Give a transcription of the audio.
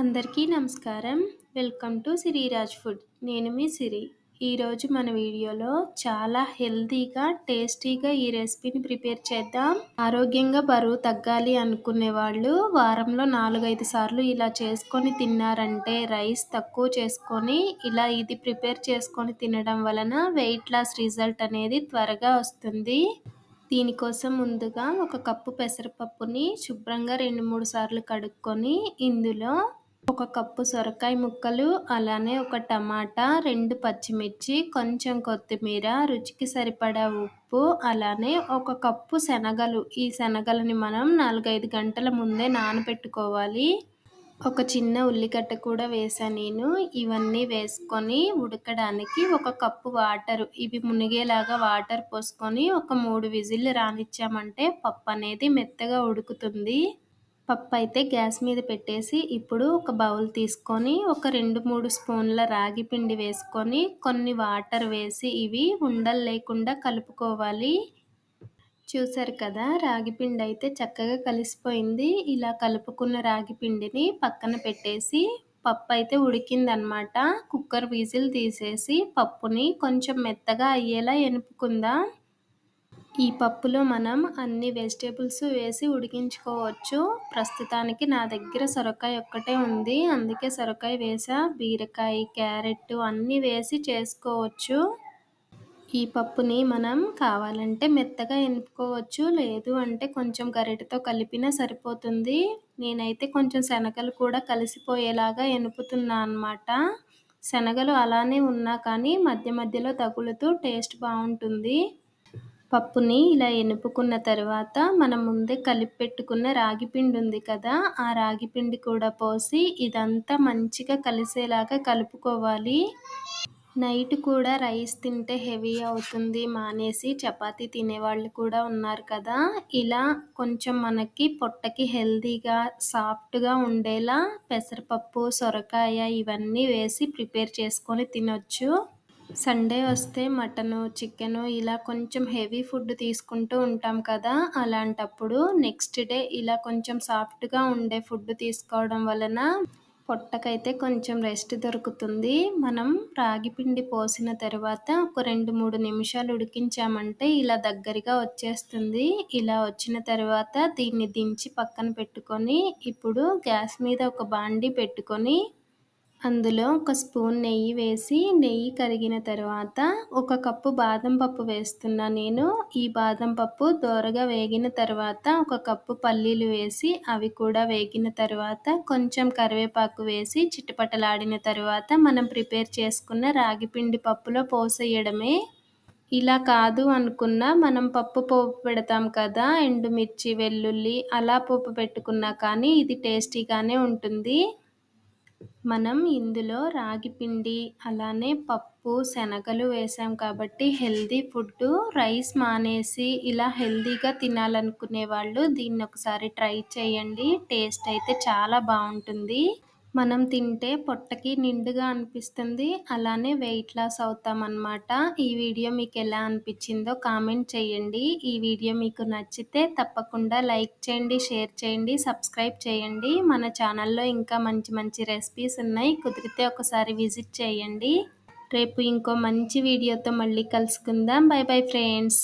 అందరికీ నమస్కారం. Welcome to Siriraj food. నేను మీ సిరి. ఈరోజు మన వీడియోలో చాలా హెల్తీగా టేస్టీగా ఈ రెసిపీని ప్రిపేర్ చేద్దాం. ఆరోగ్యంగా బరువు తగ్గాలి అనుకునే వాళ్ళు వారంలో నాలుగైదు సార్లు ఇలా చేసుకొని తిన్నారంటే రైస్ తక్కువ చేసుకొని ఇలా ఇది ప్రిపేర్ చేసుకొని తినడం వలన వెయిట్ లాస్ రిజల్ట్ అనేది త్వరగా వస్తుంది. దీనికోసం ముందుగా ఒక కప్పు పెసరపప్పుని శుభ్రంగా రెండు మూడు సార్లు కడుక్కొని ఇందులో ఒక కప్పు సొరకాయ ముక్కలు అలానే ఒక టమాటా రెండు పచ్చిమిర్చి కొంచెం కొత్తిమీర రుచికి సరిపడా ఉప్పు అలానే ఒక కప్పు శనగలు. ఈ శనగలని మనం నాలుగైదు గంటల ముందే నానబెట్టుకోవాలి. ఒక చిన్న ఉల్లిగడ్డ కూడా వేసాను నేను. ఇవన్నీ వేసుకొని ఉడకడానికి ఒక కప్పు వాటర్. ఇవి మునిగేలాగా వాటర్ పోసుకొని ఒక మూడు విజిల్లు రానిచ్చామంటే పప్పు అనేది మెత్తగా ఉడుకుతుంది. పప్పు అయితే గ్యాస్ మీద పెట్టేసి ఇప్పుడు ఒక బౌల్ తీసుకొని ఒక రెండు మూడు స్పూన్ల రాగి పిండి వేసుకొని కొన్ని వాటర్ వేసి ఇవి ఉండలు లేకుండా కలుపుకోవాలి. చూసారు కదా రాగి పిండి అయితే చక్కగా కలిసిపోయింది. ఇలా కలుపుకున్న రాగి పిండిని పక్కన పెట్టేసి పప్పు అయితే ఉడికిందనమాట. కుక్కర్ విజిల్ తీసేసి పప్పుని కొంచెం మెత్తగా అయ్యేలా ఎనుపుకుందాం. ఈ పప్పులో మనం అన్ని వెజిటేబుల్స్ వేసి ఉడికించుకోవచ్చు. ప్రస్తుతానికి నా దగ్గర సొరకాయ ఒక్కటే ఉంది. అందుకే సొరకాయ వేసా బీరకాయ క్యారెట్ అన్నీ వేసి చేసుకోవచ్చు. ఈ పప్పుని మనం కావాలంటే మెత్తగా ఎనుపుకోవచ్చు. లేదు అంటే కొంచెం గరిటతో కలిపినా సరిపోతుంది. నేనైతే కొంచెం శనగలు కూడా కలిసిపోయేలాగా ఎనుపుతున్నా అనమాట శనగలు అలానే ఉన్నా కానీ మధ్య మధ్యలో తగులుతూ టేస్ట్ బాగుంటుంది. పప్పుని ఇలా ఎనుపుకున్న తర్వాత మనం ముందే కలిపి పెట్టుకున్న రాగి పిండి ఉంది కదా ఆ రాగి పిండి కూడా పోసి ఇదంతా మంచిగా కలిసేలాగా కలుపుకోవాలి. నైట్ కూడా రైస్ తింటే హెవీ అవుతుంది మానేసి చపాతీ తినేవాళ్ళు కూడా ఉన్నారు కదా. ఇలా కొంచెం మనకి పొట్టకి హెల్తీగా సాఫ్ట్గా ఉండేలా పెసరపప్పు సొరకాయ ఇవన్నీ వేసి ప్రిపేర్ చేసుకొని తినొచ్చు. సండే వస్తే మటను చికెను ఇలా కొంచెం హెవీ ఫుడ్ తీసుకుంటూ ఉంటాం కదా. అలాంటప్పుడు నెక్స్ట్ డే ఇలా కొంచెం సాఫ్ట్గా ఉండే ఫుడ్ తీసుకోవడం వలన పొట్టకైతే కొంచెం రెస్ట్ దొరుకుతుంది. మనం రాగి పిండి పోసిన తర్వాత ఒక రెండు మూడు నిమిషాలు ఉడికించామంటే ఇలా దగ్గరగా వచ్చేస్తుంది. ఇలా వచ్చిన తర్వాత దీన్ని దించి పక్కన పెట్టుకొని ఇప్పుడు గ్యాస్ మీద ఒక బాండి పెట్టుకొని అందులో ఒక స్పూన్ నెయ్యి వేసి నెయ్యి కరిగిన తర్వాత ఒక కప్పు బాదం పప్పు వేస్తున్నా నేను. ఈ బాదం పప్పు దోరగా వేగిన తర్వాత ఒక కప్పు పల్లీలు వేసి అవి కూడా వేగిన తర్వాత కొంచెం కరివేపాకు వేసి చిటపటలాడిన తర్వాత మనం ప్రిపేర్ చేసుకున్న రాగిపిండి పప్పులో పోసేయడమే. ఇలా కాదు అనుకున్న మనం పప్పు పోపు పెడతాం కదా ఎండుమిర్చి వెల్లుల్లి అలా పోపు పెట్టుకున్నా కానీ ఇది టేస్టీగానే ఉంటుంది. మనం ఇందులో రాగి పిండి అలానే పప్పు శనగలు వేసాం కాబట్టి హెల్దీ ఫుడ్ రైస్ మానేసి ఇలా హెల్దీగా తినాలనుకునే వాళ్ళు దీన్ని ఒకసారి ట్రై చేయండి. టేస్ట్ అయితే చాలా బాగుంటుంది. మనం తింటే పొట్టకి నిండుగా అనిపిస్తుంది. అలానే వెయిట్ లాస్ అవుతామన్నమాట. ఈ వీడియో మీకు ఎలా అనిపించిందో కామెంట్ చేయండి. ఈ వీడియో మీకు నచ్చితే తప్పకుండా లైక్ చేయండి షేర్ చేయండి సబ్స్క్రైబ్ చేయండి. మన ఛానల్లో ఇంకా మంచి మంచి రెసిపీస్ ఉన్నాయి. కుదిరితే ఒకసారి విజిట్ చేయండి. రేపు ఇంకో మంచి వీడియోతో మళ్ళీ కలుసుకుందాం. Bye bye friends.